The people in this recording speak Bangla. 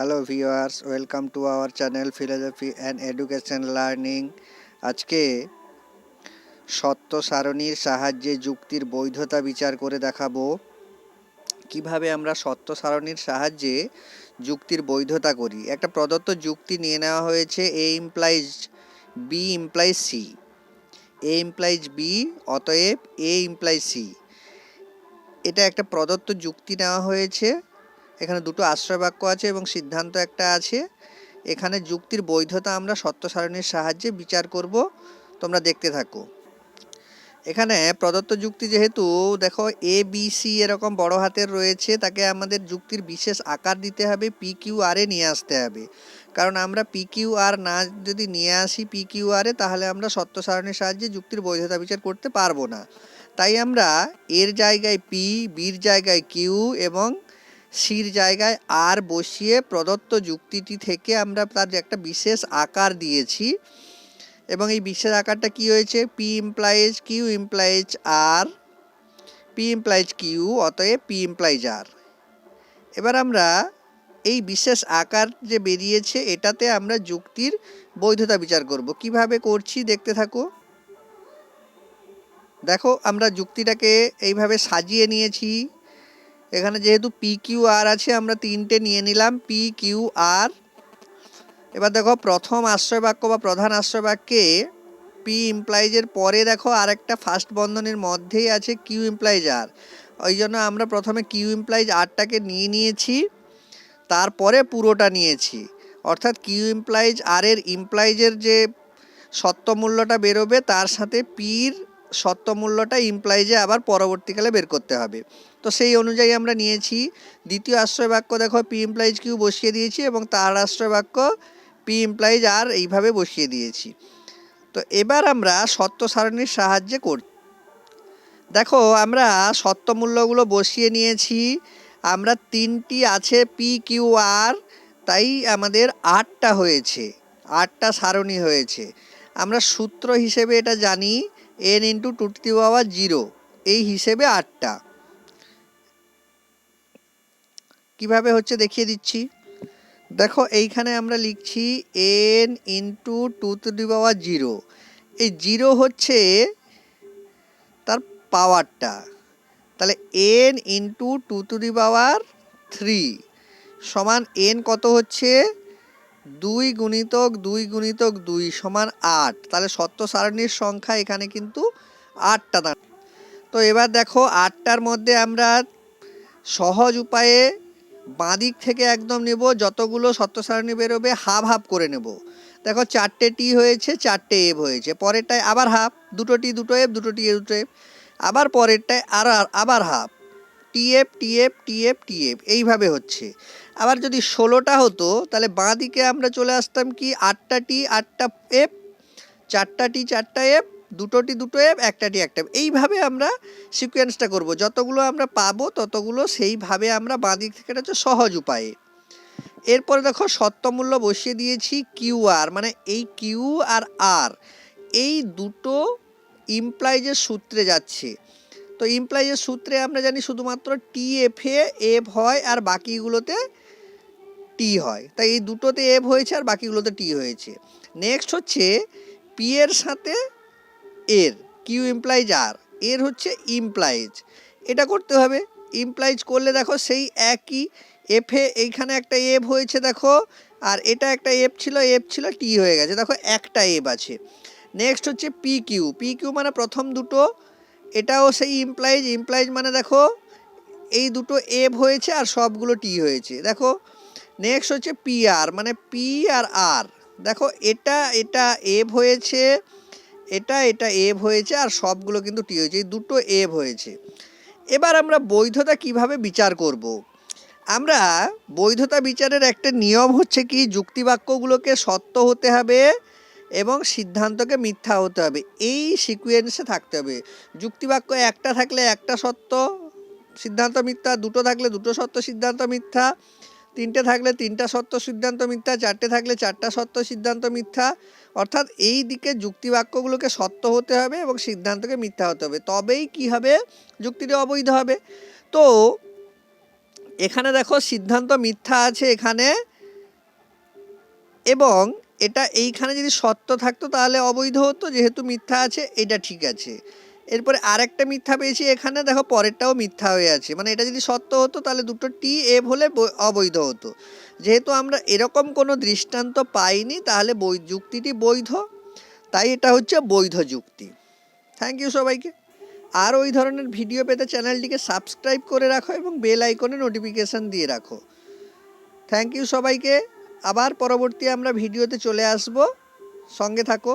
Hello viewers welcome to our channel philosophy and education learning আজকে সত্য সারণীর সাহায্যে যুক্তির বৈধতা বিচার করে দেখাবো। কীভাবে আমরা সত্য সারণীর সাহায্যে যুক্তির বৈধতা করি? একটা প্রদত্ত যুক্তি নিয়ে নেওয়া হয়েছে A implies B implies C A implies B অতএব এ ইমপ্লাইজ সি এটা একটা প্রদত্ত যুক্তি নেওয়া হয়েছে। এখানে দুটো আশ্রয় বাক্য আছে এবং সিদ্ধান্ত একটা আছে। এখানে যুক্তির বৈধতা আমরা সত্য সারণীর সাহায্যে বিচার করব। তোমরা দেখতে থাকো। এখানে প্রদত্ত যুক্তি যেহেতু, দেখো এ বি সি এরকম বড় হাতের রয়েছে, তাকে আমাদের যুক্তির বিশেষ আকার দিতে হবে পি কিউ আর নিয়ে আসতে হবে। কারণ আমরা পি কিউ আর না যদি নিয়ে আসি পি কিউ আর তাহলে আমরা সত্য সারণীর সাহায্যে যুক্তির বৈধতা বিচার করতে পারব না। তাই আমরা এর জায়গায় পি বির জায়গায় কিউ এবং সির জায়গায় আর বসিয়ে প্রদত্ত যুক্তিটি থেকে আমরা তার একটা বিশেষ আকার দিয়েছি। এবং এই বিশেষ আকারটা কি হয়েছে? P implies Q implies R P implies Q অতএব পি ইমপ্লাইজ আর এবার আমরা এই বিশেষ আকার যে বেরিয়েছে, এটাতে আমরা যুক্তির বৈধতা বিচার করব। কীভাবে করছি দেখতে থাকো। দেখো, আমরা যুক্তিটাকে এইভাবে সাজিয়ে নিয়েছি। এখানে যেহেতু পি কিউ আর আছে, আমরা তিনটে নিয়ে নিলাম পি কিউ আর এবার দেখো, প্রথম আশ্রয় বাক্য বা প্রধান আশ্রয় বাক্যে পি ইমপ্লাইজের পরে দেখো আর একটা ফার্স্ট বন্ধনীর মধ্যেই আছে কিউ ইমপ্লাইজ আর ওই জন্য আমরা প্রথমে কিউ ইমপ্লাইজ আরটাকে নিয়ে নিয়েছি, তারপরে পুরোটা নিয়েছি। অর্থাৎ কিউ ইমপ্লাইজ আর এর ইমপ্লাইজের যে সত্য মূল্যটা বেরোবে, তার সাথে পির সত্য মূল্যটা ইমপ্লাইজে আবার পরবর্তীকালে বের করতে হবে। তো সেই অনুযায়ী আমরা নিয়েছি, দ্বিতীয় আশ্রয় বাক্য দেখো পি ইমপ্লাইজ কিউ বসিয়ে দিয়েছি এবং তার আশ্রয় বাক্য পি ইমপ্লাইজ আর এইভাবে বসিয়ে দিয়েছি। তো এবার আমরা সত্য সারণীর সাহায্যে কর দেখো, আমরা সত্য মূল্যগুলো বসিয়ে নিয়েছি, আমরা তিনটি আছে পি কিউ আর তাই আমাদের আটটা হয়েছে, আটটা সারণী হয়েছে। আমরা সূত্র হিসেবে এটা জানি n into two to the power zero. এই হিসেবে আটটা। কীভাবে হচ্ছে দেখিয়ে দিচ্ছি? দেখো, এইখানে আমরা লিখছি n into two to the power zero. এই জিরো হচ্ছে তার পাওয়ারটা। তাহলে n into two to the power three সমান এন কত হচ্ছে? দুই গুণিতক দুই গুণিতক দুই সমান আট। তাহলে সত্য সারণীর সংখ্যা এখানে কিন্তু আটটা দাঁড় তো এবার দেখো আটটার মধ্যে আমরা সহজ উপায়ে বাঁদিক থেকে একদম নেব, যতগুলো সত্য সারণী বেরোবে হাফ হাফ করে নেব। দেখো চারটে টি হয়েছে, চারটে এফ হয়েছে। পরেরটায় আবার হাফ, দুটো টি, দুটো এফ, দুটো টি, দুটো এফ। আবার পরেরটায় আর, আবার half. TF TF TF TF এইভাবে হচ্ছে। আবার যদি ষোলোটা হতো, তাহলে বাঁ দিকে আমরা চলে আসতাম কি? আটটা টি, আটটা এফ, চারটা টি, চারটা এফ, দুটো টি, দুটো এফ, একটা টি, একটা এইভাবে আমরা সিকোয়েন্সটা করব। যতগুলো আমরা পাবো, ততগুলো সেইভাবে আমরা বাঁ দিক থেকে হচ্ছে সহজ উপায়ে। এরপরে দেখো সত্যমূল্য বসিয়ে দিয়েছি কিউ আর মানে এই কিউ আর আর, এই দুটো ইমপ্লাইজের সূত্রে যাচ্ছে। তো ইমপ্লাইজের সূত্রে আমরা জানি শুধুমাত্র টি এফে এফ হয়, আর বাকিগুলোতে টি হয়। তাই এই দুটোতে এফ হয়েছে আর বাকিগুলোতে টি হয়েছে। নেক্সট হচ্ছে পি এর সাথে এর কিউ ইমপ্লাইজ আর এর হচ্ছে ইমপ্লাইজ এটা করতে হবে। ইমপ্লাইজ করলে দেখো সেই একই এফে এইখানে একটা এফ হয়েছে দেখো, আর এটা একটা এফ ছিল এফ ছিল টি হয়ে গেছে। দেখো একটা এফ আছে। নেক্সট হচ্ছে পি কিউ পি কিউ মানে প্রথম দুটো, এটাও সেই ইমপ্লাইজ ইমপ্লাইজ মানে দেখো এই দুটো এফ হয়েছে আর সবগুলো টি হয়েছে। দেখো নেক্সট হচ্ছে পি আর মানে পি আর আর দেখো, এটা এটা এভ হয়েছে, এটা এটা এভ হয়েছে, আর সবগুলো কিন্তু টি হয়েছে, এই দুটো এভ হয়েছে। এবার আমরা বৈধতা কীভাবে বিচার করব। আমরা বৈধতা বিচারের একটা নিয়ম হচ্ছে কি, যুক্তিবাক্যগুলোকে সত্য হতে হবে এবং সিদ্ধান্তকে মিথ্যা হতে হবে। এই সিকুয়েন্সে থাকতে হবে। যুক্তিবাক্য একটা থাকলে একটা সত্য, সিদ্ধান্ত মিথ্যা, দুটো থাকলে দুটো সত্য, সিদ্ধান্ত মিথ্যা তিনটে থাকলে তিনটা সত্য সিদ্ধান্ত মিথ্যা, চারটে থাকলে চারটা সত্য সিদ্ধান্ত মিথ্যা। অর্থাৎ এই দিকে যুক্তিবাক্যগুলোকে সত্য হতে হবে এবং সিদ্ধান্তকে মিথ্যা হতে হবে। তবেই কি হবে? যুক্তিটি অবৈধ হবে। তো এখানে দেখো সিদ্ধান্ত মিথ্যা আছে এখানে। এবং এটা এইখানে যদি সত্য থাকতো তাহলে অবৈধ হতো, যেহেতু মিথ্যা আছে, এটা ঠিক আছে। এরপরে আরেকটা মিথ্যা পেয়েছি, এখানে দেখো পরেরটাও মিথ্যা হয়ে আছে। মানে এটা যদি সত্য হতো, তাহলে দুটো টি এফ হলে অবৈধ হতো। যেহেতু আমরা এরকম কোনো দৃষ্টান্ত পাইনি, তাহলে বৈ, যুক্তিটি বৈধ। তাই এটা হচ্ছে বৈধ যুক্তি। থ্যাংক ইউ সবাইকে। আর ওই ধরনের ভিডিও পেতে চ্যানেলটিকে সাবস্ক্রাইব করে রাখো এবং বেল আইকনে নোটিফিকেশান দিয়ে রাখো। থ্যাংক ইউ সবাইকে। আবার পরবর্তী আমরা ভিডিওতে চলে আসব। সঙ্গে থাকো।